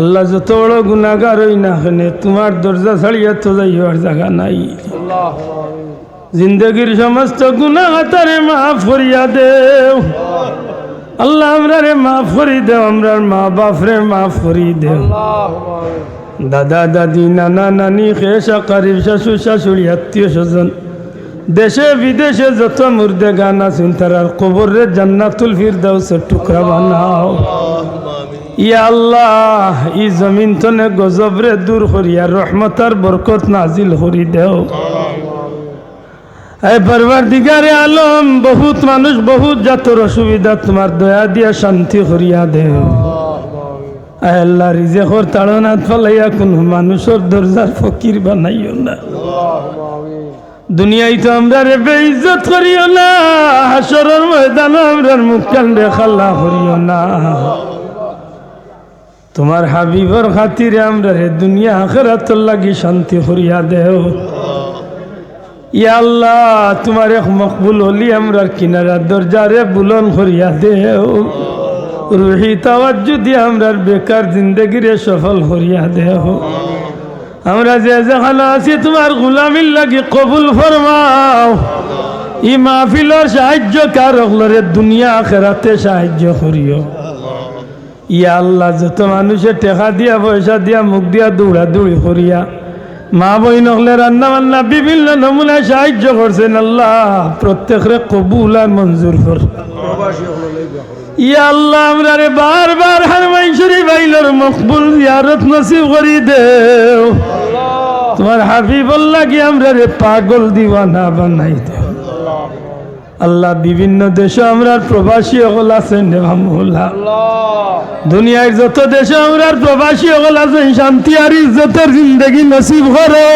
আল্লাহ যত বড় গুণাগার হই না হেনে তোমার দরজা ছাড়িয়া তো যাইবার জায়গা নাই। জিন্দগির সমস্ত গুণাগাতারে মাফ করিয়া দেও। আল্লাহ আমরা রে মাফ করি দেও, আমরার মা বাপরে মাফ করি দেও। দাদা, দাদি, নানা, নানি, খেসা, কারিব, শাশু, শাশুড়ি, আত্মীয় স্বজন, দেশে বিদেশে যত মুর্দে গান আছেন, তারার কবরে জান্নাতুল ফিরদাউসের টুকরা বানাও। আল্লাহ ই জমিন তনে গজবরে দূর করিয়া রহমতার বরকত নাজিল করি দেও। দিগারে আলম, বহুত মানুষ, বহুত জাতর অসুবিধা, তোমার দয়া দিয়া শান্তি করিয়া দেও। আল্লাহ, রিজেকর তাড়নাথ ফলাইয়া কোনো মানুষের দরজার ফকির বানাইও না। দুনিয়ায় তো আমরা রে বেইজ্জত করিও না, হাসরের ময়দান আমরার মুখ কান্দে খাল্লা করিও না। তোমার হাবিবর খাতিরে আমরা রে দুনিয়া আখেরাত লাগি শান্তি করিয়া দেও। ইয়া আল্লাহ, তোমার এক মকবুল হলি আমরার কিনারা দরজারে বুলন করিয়া দেও। রুহি তাওয়াজ্জু দিয়ে আমরার বেকার জিন্দগিরে সফল করিয়া দেও। আমরা যে যেখানে আছি তোমার গুলামির লাগি কবুল ফরমাও। ই মাহফিলর সাহায্য কার হলরে দুনিয়া আখেরাতে সাহায্য করিও। ইয়া আল্লাহ, যত মানুষে টেকা দিয়া, পয়সা দিয়া, মুখ দিয়া দৌড়া দৌড়ি করিয়া, মা বই নকলে রান্না বান্না, বিভিন্ন নমুনায় সাহায্য করছেন আল্লাহ, প্রত্যেকরে কবুল আর মঞ্জুর কর। ইয়া আল্লাহ আমরা রে বারবার হারমাইশুরি বাইলর মকবুল জিয়ারত নসিব করি দেও। তোমার হাবিবল্লাহ কি আমরা রে পাগল দিওয়ানা বানাই দেও? আল্লাহ, বিভিন্ন দেশে আমরা প্রবাসী হল আছেন রে দুনিয়ার যত দেশে আমরা প্রবাসী হল আছেন, শান্তি আর ইজ্জতের জিন্দগি নসিব করো।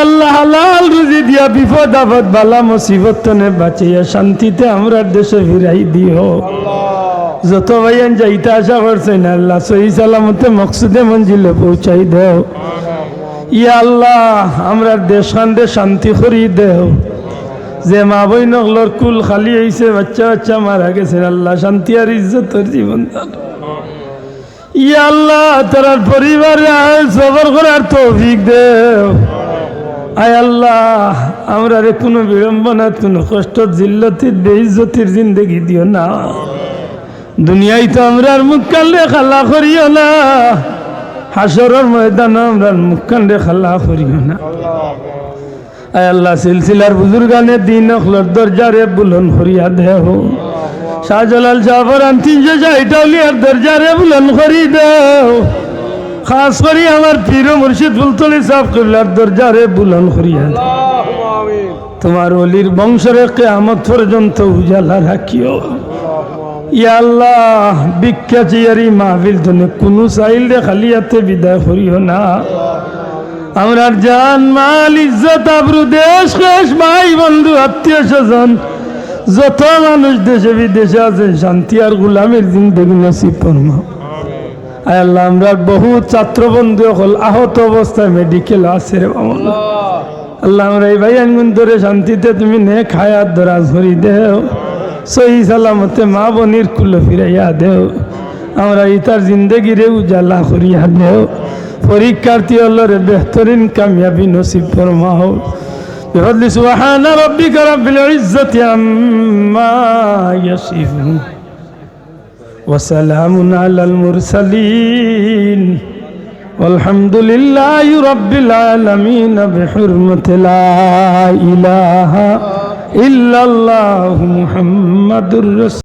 আল্লাহ, হালাল রুজি দিয়া বিপদ, আপদ, বালা, মুসিবত তনে বাঁচিয়া শান্তিতে আমরা দেশে ফিরাই দিও। যত ভাইয়ান যাইতে আশা করছেন, আল্লাহ সহি সালামতে মকসুদে মঞ্জিলে পৌঁছাই দেও। ইয়া আল্লাহ, আমরা দেশ শান্তি করি দেও। যে মা বই নগলর কুল খালি হয়েছে বাচ্চা বাচ্চা মারা গেছেন। আল্লাহ শান্তি আর ইজ্জতের জীবন দান। ইয়া আল্লাহ তার পরিবারে সবর করার তৌফিক দেও আয় আল্লাহ, আমরা রে কোনো বিড়ম্বনা কোনো কষ্ট জিল্লতির বেইজ্জতির জিন্দগি দিও না। দুনিয়ায় তো আমরা মুখ কান্দে খালা করিও না। হাসরের ময়দান আমরা মুখ কান্দে খালা করিও না। আল্লাহ, সিলসিলার বুজুর্গানে দিন অখলর দরজারে বুলন করিয়া দেহ শাহজালাল জাফরান তিনশো ষাটাউলিয়ার দরজারে বুলন করি দেও। খাস করি আমার পীর মুর্শিদ ফুলতলি সাহ কিবলার দরজারে বুলন করিয়া দেও। তোমার অলির বংশরে কেয়ামত পর্যন্ত উজালা রাখিও। ইয়া আল্লাহ, ভিক্ষা চিয়ারি মাহফিল তুমি কোনো চাইলে খালিয়াতে বিদায় করিও না। আমরার জান, মাল, ইজ্জত আবরু দেশ শেষ, ভাই, বন্ধু, আত্মীয়, স্বজন। যত মানুষ দেশে, বিদেশে আছে, শান্তি আর গুলামের জিন্দগি নসিব ফরমা আয় আল্লাহ, আমরা বহু ছাত্র বন্ধু হল আহত অবস্থায় মেডিকেল আছে রে মামলা আল্লাহ, আমরা এই ভাই আঙ্গুন ধরে শান্তিতে তুমি নে খায়াত দরাজ ভরি দেও। সহি সালামতে মা বনির কুলো ফিরাইয়া দেও। আমরা ইতার জিন্দগি রে উজালা করিয়া দেও। পরীক্ষার্থী হলরে বেহতরিন কামিয়াবি নসিব ফরমাও بفضل سبحان ربك رب العزة عما يصفون وسلام على المرسلين والحمد لله رب العالمين بحرمة لا إله إلا الله محمد رسول